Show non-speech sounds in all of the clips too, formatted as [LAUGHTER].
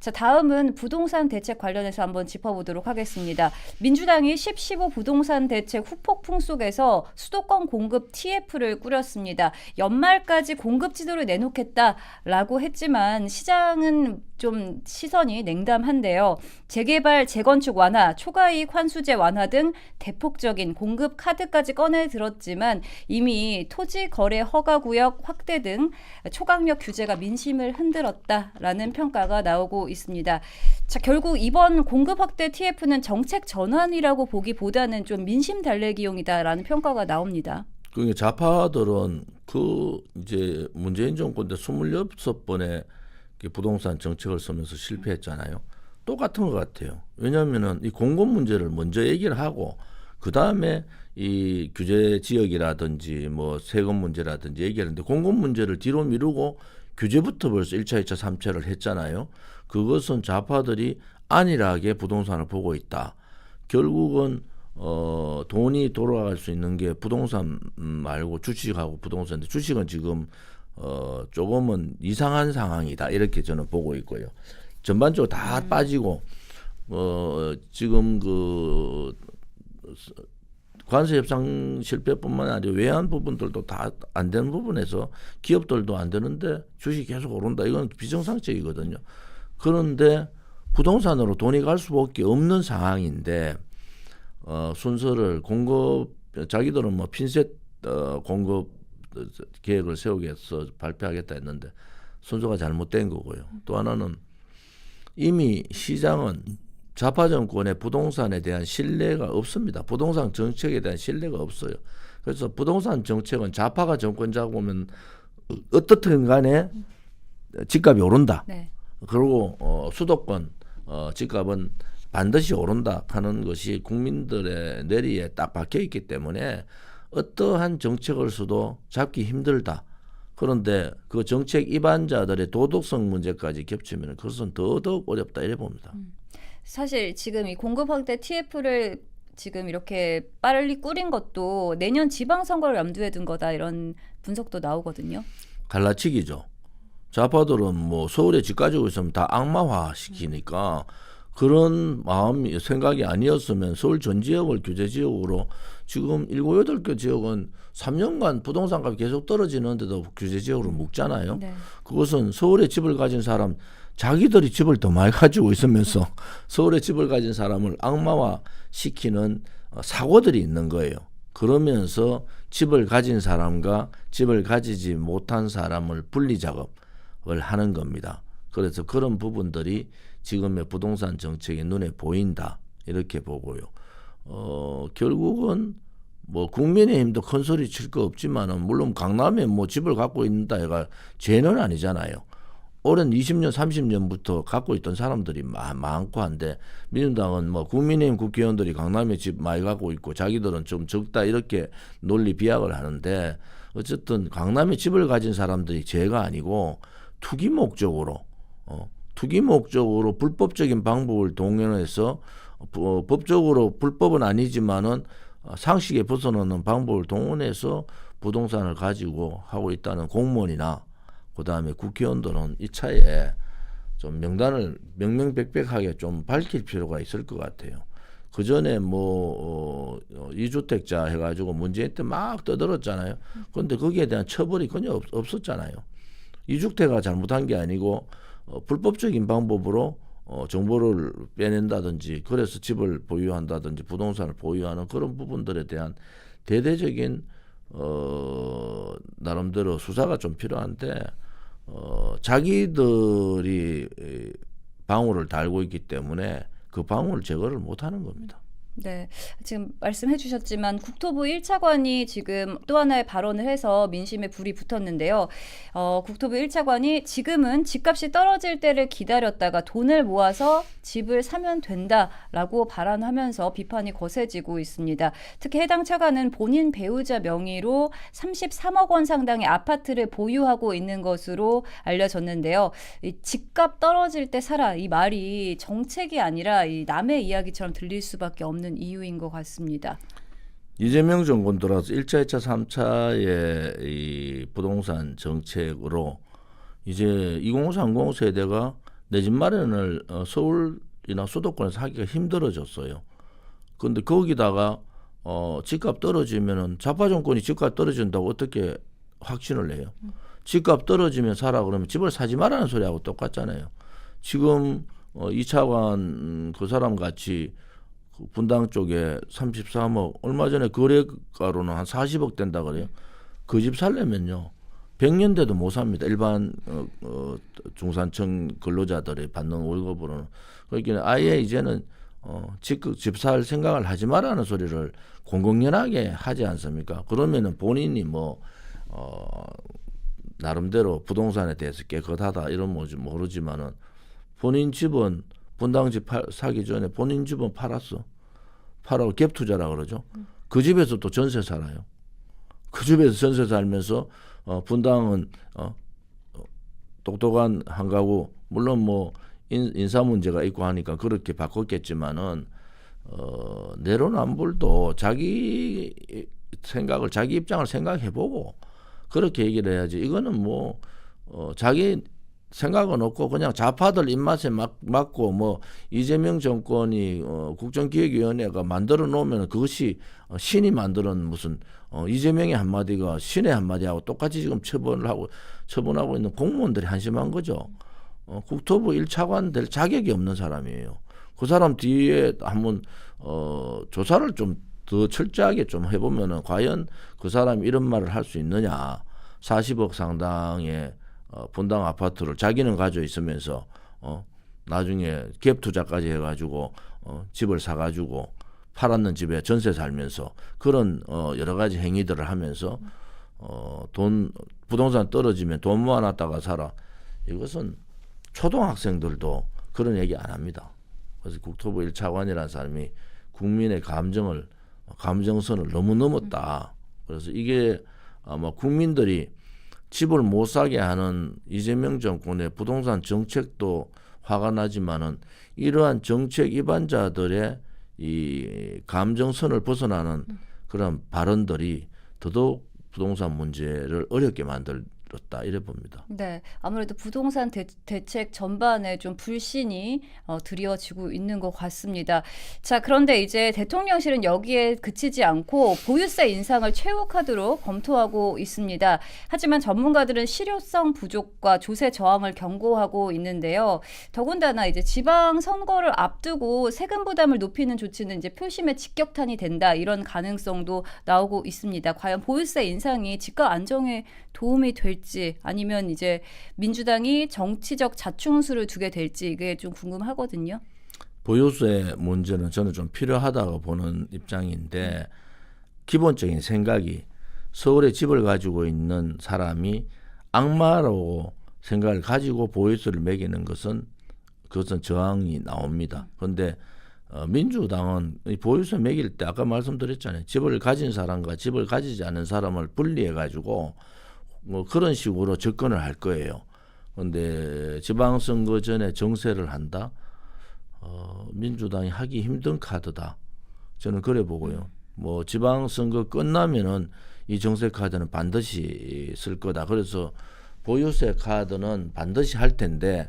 자, 다음은 부동산 대책 관련해서 한번 짚어보도록 하겠습니다. 민주당이 10, 15 부동산 대책 후폭풍 속에서 수도권 공급 TF를 꾸렸습니다. 연말까지 공급 지도를 내놓겠다라고 했지만 시장은 좀 시선이 냉담한데요. 재개발, 재건축 완화, 초과이익 환수제 완화 등 대폭적인 공급 카드까지 꺼내 들었지만 이미 토지 거래 허가 구역 확대 등 초강력 규제가 민심을 흔들었다라는 평가가 나오고 있습니다. 자, 결국 이번 공급 확대 TF는 정책 전환이라고 보기보다는 좀 민심 달래기용이다라는 평가가 나옵니다. 그게 좌파들은 그 이제 문재인 정권 때 26번의 부동산 정책을 쓰면서 실패했잖아요. 똑같은 것 같아요. 왜냐하면은 이 공급 문제를 먼저 얘기를 하고 그 다음에 이 규제 지역이라든지 뭐 세금 문제라든지 얘기하는데 공급 문제를 뒤로 미루고 규제부터 벌써 1차, 2차, 3차를 했잖아요. 그것은 좌파들이 안일하게 부동산을 보고 있다. 결국은 어 돈이 돌아갈 수 있는 게 부동산 말고 주식하고 부동산인데 주식은 지금 어 조금은 이상한 상황이다 이렇게 저는 보고 있고요. 전반적으로 다 빠지고 어 지금 그 관세 협상 실패뿐만 아니라 외환 부분들도 다 안 되는 부분에서 기업들도 안 되는데 주식 계속 오른다 이건 비정상적이거든요. 그런데 부동산으로 돈이 갈 수밖에 없는 상황인데 어, 순서를 공급 자기들은 뭐 핀셋 어, 공급 계획을 세우겠어 발표하겠다 했는데 순서가 잘못된 거고요. 또 하나는 이미 시장은 좌파 정권의 부동산에 대한 신뢰가 없습니다. 부동산 정책에 대한 신뢰가 없어요. 그래서 부동산 정책은 좌파가 정권 잡으면 어떻든 간에 집값이 오른다. 네. 그리고 어, 수도권 어, 집값은 반드시 오른다 하는 것이 국민들의 뇌리에 딱 박혀 있기 때문에 어떠한 정책을 써도 잡기 힘들다. 그런데 그 정책 위반자들의 도덕성 문제까지 겹치면 그것은 더더욱 어렵다 이래 봅니다. 사실 지금 이 공급 확대 TF를 지금 이렇게 빨리 꾸린 것도 내년 지방선거를 염두에 둔 거다 이런 분석도 나오거든요. 갈라치기죠. 좌파들은 뭐 서울에 집 가지고 있으면 다 악마화 시키니까 그런 마음 생각이 아니었으면 서울 전 지역을 규제 지역으로 지금 일곱 여덟 개 지역은 3년간 부동산 값이 계속 떨어지는데도 규제 지역으로 묶잖아요. 네. 그것은 서울에 집을 가진 사람 자기들이 집을 더 많이 가지고 있으면서 [LAUGHS] 서울에 집을 가진 사람을 악마화 시키는 어, 사고들이 있는 거예요. 그러면서 집을 가진 사람과 집을 가지지 못한 사람을 분리 작업을 하는 겁니다. 그래서 그런 부분들이 지금의 부동산 정책이 눈에 보인다 이렇게 보고요. 어 결국은 뭐 국민의힘도 큰 소리 칠 거 없지만은 물론 강남에 뭐 집을 갖고 있는다 해가 죄는 아니잖아요. 오랜 20년, 30년부터 갖고 있던 사람들이 마, 많고 한데 민주당은 뭐 국민의힘 국회의원들이 강남에 집 많이 갖고 있고 자기들은 좀 적다 이렇게 논리 비약을 하는데 어쨌든 강남에 집을 가진 사람들이 죄가 아니고 투기 목적으로 어, 투기 목적으로 불법적인 방법을 동원해서 어, 법적으로 불법은 아니지만은 어, 상식에 벗어나는 방법을 동원해서 부동산을 가지고 하고 있다는 공무원이나 그다음에 국회의원들은 이 차에 좀 명단을 명명백백하게 좀 밝힐 필요가 있을 것 같아요. 그 전에 뭐 어, 이주택자 해가지고 문재인 때 막 떠들었잖아요. 그런데 거기에 대한 처벌이 전혀 없, 없었잖아요. 이주택가 잘못한 게 아니고 어, 불법적인 방법으로 어, 정보를 빼낸다든지 그래서 집을 보유한다든지 부동산을 보유하는 그런 부분들에 대한 대대적인 어, 나름대로 수사가 좀 필요한데 어, 자기들이 이, 방울을 달고 있기 때문에 그 방울 제거를 못 하는 겁니다. 네. 지금 말씀해 주셨지만 국토부 1차관이 지금 또 하나의 발언을 해서 민심에 불이 붙었는데요. 어, 국토부 1차관이 지금은 집값이 떨어질 때를 기다렸다가 돈을 모아서 집을 사면 된다라고 발언하면서 비판이 거세지고 있습니다. 특히 해당 차관은 본인 배우자 명의로 33억 원 상당의 아파트를 보유하고 있는 것으로 알려졌는데요. 이 집값 떨어질 때 사라 이 말이 정책이 아니라 이 남의 이야기처럼 들릴 수밖에 없는 이유인 것 같습니다. 이재명 정권 들어서 1차, 2차, 3차의 이 부동산 정책으로 이제 2030 세대가 내 집 마련을 어, 서울이나 수도권에서 하기가 힘들어졌어요. 근데 거기다가 어, 집값 떨어지면은 좌파 정권이 집값 떨어진다고 어떻게 확신을 해요? 집값 떨어지면 사라 그러면 집을 사지 말라는 소리하고 똑같잖아요. 지금 어, 이차관 음, 그 사람 같이 그 분당 쪽에 33억 얼마 전에 거래가로는 한 40억 된다 그래요. 그 집 살려면요. 100년 돼도 못 삽니다. 일반 어, 어, 중산층 근로자들이 받는 월급으로는. 그러니까 아예 이제는 어, 집, 집살 생각을 하지 말라는 소리를 공공연하게 하지 않습니까? 그러면은 본인이 뭐, 어, 나름대로 부동산에 대해서 깨끗하다 이런 뭐지 모르지만은 본인 집은 분당 집 팔, 사기 전에 본인 집은 팔았어. 팔아고 갭 투자라 그러죠. 그 집에서 또 전세 살아요. 그 집에서 전세 살면서 어, 분당은 어, 어, 똑똑한 한 가구 물론 뭐 인, 인사 문제가 있고 하니까 그렇게 바꿨겠지만은 어, 내로남불도 자기 생각을 자기 입장을 생각해보고 그렇게 얘기를 해야지 이거는 뭐 어, 자기 생각은 없고 그냥 좌파들 입맛에 막, 맞고 뭐 이재명 정권이 어, 국정기획위원회가 만들어 놓으면 그것이 어, 신이 만드는 무슨 어, 이재명의 한마디가 신의 한마디하고 똑같이 지금 처분을 하고 처분하고 있는 공무원들이 한심한 거죠. 어, 국토부 1차관 될 자격이 없는 사람이에요. 그 사람 뒤에 한번 어, 조사를 좀 더 철저하게 좀 해보면은 과연 그 사람이 이런 말을 할 수 있느냐. 40억 상당의 어, 분당 아파트를 자기는 가져 있으면서 어, 나중에 갭 투자까지 해가지고 어, 집을 사가지고 팔았는 집에 전세 살면서 그런 어, 여러 가지 행위들을 하면서 어, 돈 부동산 떨어지면 돈 모아놨다가 살아 이것은 초등학생들도 그런 얘기 안 합니다. 그래서 국토부 1차관이라는 사람이 국민의 감정을 감정선을 너무 넘었다. 그래서 이게 아마 국민들이 집을 못 사게 하는 이재명 정권의 부동산 정책도 화가 나지만은 이러한 정책 위반자들의 이 감정선을 벗어나는 그런 발언들이 더더욱 부동산 문제를 어렵게 만들었 다 이래 봅니다. 네, 아무래도 부동산 대, 책 전반에 좀 불신이 어, 드리워지고 있는 것 같습니다. 자, 그런데 이제 대통령실은 여기에 그치지 않고 보유세 인상을 최후 카드로 검토하고 있습니다. 하지만 전문가들은 실효성 부족과 조세 저항을 경고하고 있는데요. 더군다나 이제 지방 선거를 앞두고 세금 부담을 높이는 조치는 이제 표심의 직격탄이 된다 이런 가능성도 나오고 있습니다. 과연 보유세 인상이 집값 안정에 도움이 될지 아니면 이제 민주당이 정치적 자충수를 두게 될지 이게 좀 궁금하거든요. 보유세 문제는 저는 좀 필요하다고 보는 입장인데 기본적인 생각이 서울에 집을 가지고 있는 사람이 악마로 생각을 가지고 보유세를 매기는 것은 그것은 저항이 나옵니다. 그런데 어, 민주당은 이 보유세 매길 때 아까 말씀드렸잖아요. 집을 가진 사람과 집을 가지지 않은 사람을 분리해 가지고 뭐 그런 식으로 접근을 할 거예요. 그런데 지방선거 전에 정세를 한다. 어, 민주당이 하기 힘든 카드다. 저는 그래 보고요. 뭐 지방선거 끝나면은 이 정세 카드는 반드시 쓸 거다. 그래서 보유세 카드는 반드시 할 텐데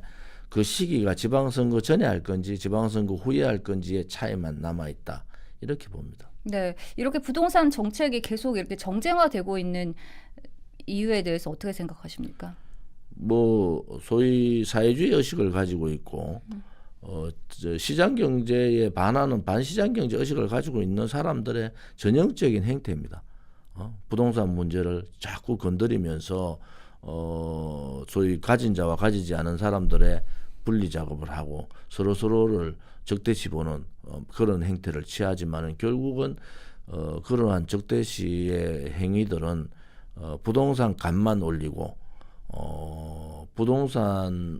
그 시기가 지방선거 전에 할 건지 지방선거 후에 할 건지의 차이만 남아 있다. 이렇게 봅니다. 네, 이렇게 부동산 정책이 계속 이렇게 정쟁화되고 있는 이유에 대해서 어떻게 생각하십니까? 뭐 소위 사회주의 의식을 가지고 있고 어, 저 시장 경제에 반하는 반시장 경제 의식을 가지고 있는 사람들의 전형적인 행태입니다. 어, 부동산 문제를 자꾸 건드리면서 어, 소위 가진 자와 가지지 않은 사람들의 분리 작업을 하고 서로 서로를 적대시 보는 어, 그런 행태를 취하지만은 결국은 어, 그러한 적대시의 행위들은 어, 부동산 값만 올리고 어, 부동산을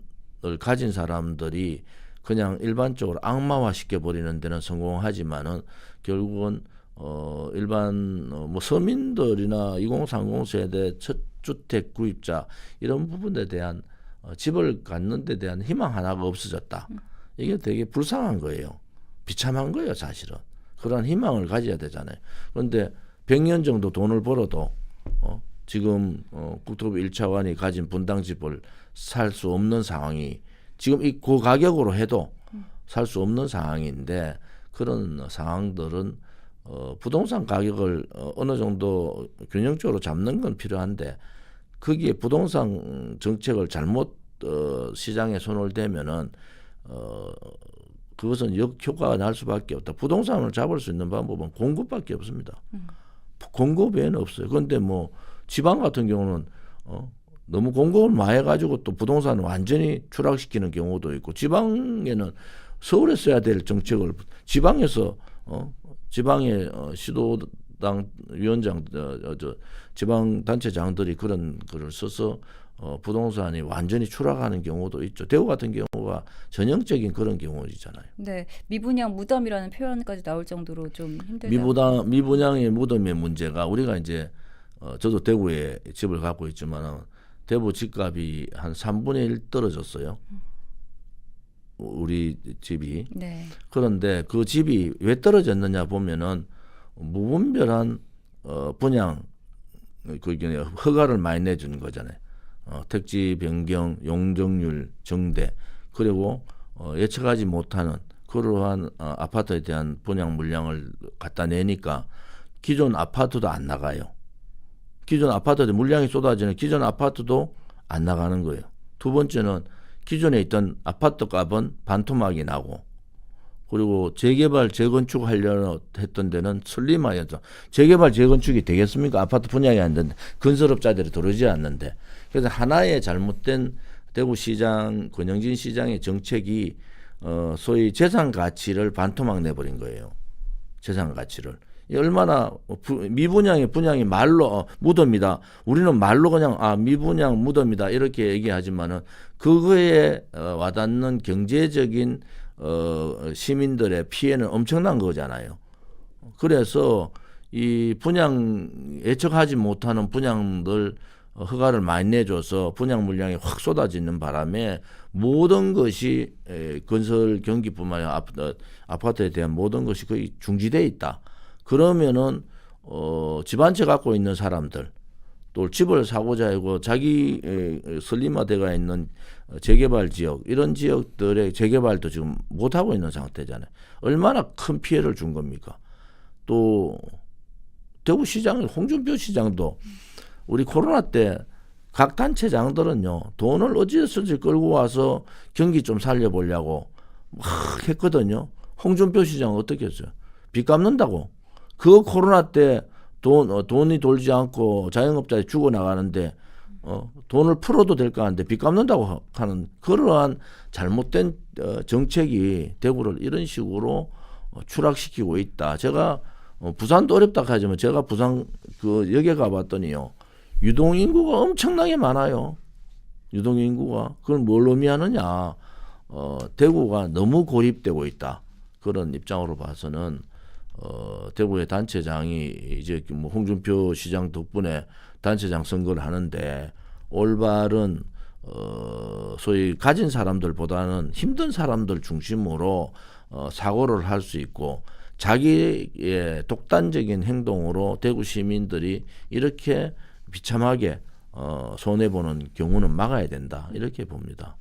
가진 사람들이 그냥 일반적으로 악마화 시켜버리는 데는 성공하지만은 결국은 어, 일반 어, 뭐 서민들이나 2030 세대 첫 주택 구입자 이런 부분에 대한 어, 집을 갖는 데 대한 희망 하나가 없어졌다. 이게 되게 불쌍한 거예요. 비참한 거예요, 사실은. 그런 희망을 가져야 되잖아요. 그런데 100년 정도 돈을 벌어도 어, 지금 어, 국토부 1차관이 가진 분당집을 살 수 없는 상황이 지금 이그 가격으로 해도 살 수 없는 상황인데 그런 상황들은 어, 부동산 가격을 어, 어느 정도 균형적으로 잡는 건 필요한데 거기에 부동산 정책을 잘못 어, 시장에 손을 대면은 어, 그것은 역효과가 날 수밖에 없다. 부동산을 잡을 수 있는 방법은 공급밖에 없습니다. 공급 외에는 없어요. 그런데 뭐 지방 같은 경우는 어, 너무 공급을 많이 해가지고 또 부동산을 완전히 추락시키는 경우도 있고 지방에는 서울에 써야 될 정책을 지방에서 어, 지방의 어, 시도당 위원장 어, 어, 저 지방 단체장들이 그런 글을 써서 어, 부동산이 완전히 추락하는 경우도 있죠. 대구 같은 경우가 전형적인 그런 경우이잖아요. 네, 미분양 무덤이라는 표현까지 나올 정도로 좀 힘들다. 미분양 미분양의 무덤의 문제가 우리가 이제 어, 저도 대구에 집을 갖고 있지만 대구 집값이 한 3분의 1 떨어졌어요. 우리 집이 네, 그런데 그 집이 왜 떨어졌느냐 보면은 무분별한 어, 분양 그게 허가를 많이 내준 거잖아요. 어, 택지 변경, 용적률 정대 그리고 어, 예측하지 못하는 그러한 어, 아파트에 대한 분양 물량을 갖다 내니까 기존 아파트도 안 나가요. 기존 아파트에 물량이 쏟아지는 기존 아파트도 안 나가는 거예요. 두 번째는 기존에 있던 아파트 값은 반토막이 나고 그리고 재개발 재건축 하려고 했던 데는 슬림하여서 재개발 재건축이 되겠습니까? 아파트 분양이 안 되는데 건설업자들이 들어오지 않는데 그래서 하나의 잘못된 대구시장 권영진 시장의 정책이 어 소위 재산 가치를 반토막 내버린 거예요. 재산 가치를 이 얼마나 부- 미분양의 분양이 말로 어, 무덤이다. 우리는 말로 그냥 아 미분양 무덤이다 이렇게 얘기하지만은 그거에 어, 와닿는 경제적인 어, 시민들의 피해는 엄청난 거잖아요. 그래서 이 분양 예측하지 못하는 분양들 어, 허가를 많이 내줘서 분양 물량이 확 쏟아지는 바람에 모든 것이 에, 건설 경기뿐만 아니라 아파트, 아파트에 대한 모든 것이 거의 중지돼 있다. 그러면은 어, 집한채 갖고 있는 사람들 또 집을 사고자 하고 자기 에, 슬림화돼가 있는 어, 재개발 지역 이런 지역들의 재개발도 지금 못 하고 있는 상태잖아요. 얼마나 큰 피해를 준 겁니까? 또 대구 시장 홍준표 시장도 우리 코로나 때 각 단체장들은요 돈을 어디서든지 끌고 와서 경기 좀 살려보려고 막 했거든요. 홍준표 시장 어떻게 했어요? 빚 갚는다고. 그 코로나 때 돈, 어, 돈이 돌지 않고 자영업자들이 죽어나가는데 어, 돈을 풀어도 될 거 아닌데 빚 갚는다고 하- 하는 그러한 잘못된 어, 정책이 대구를 이런 식으로 어, 추락시키고 있다. 제가 어, 부산도 어렵다 하지만 제가 부산 그 역에 가봤더니요 유동 인구가 엄청나게 많아요. 유동 인구가 그걸 뭘 의미하느냐? 어, 대구가 너무 고립되고 있다. 그런 입장으로 봐서는 어, 대구의 단체장이 이제 뭐 홍준표 시장 덕분에 단체장 선거를 하는데 올바른 어, 소위 가진 사람들보다는 힘든 사람들 중심으로 어, 사고를 할 수 있고 자기의 독단적인 행동으로 대구 시민들이 이렇게 비참하게 어, 손해 보는 경우는 막아야 된다 이렇게 봅니다.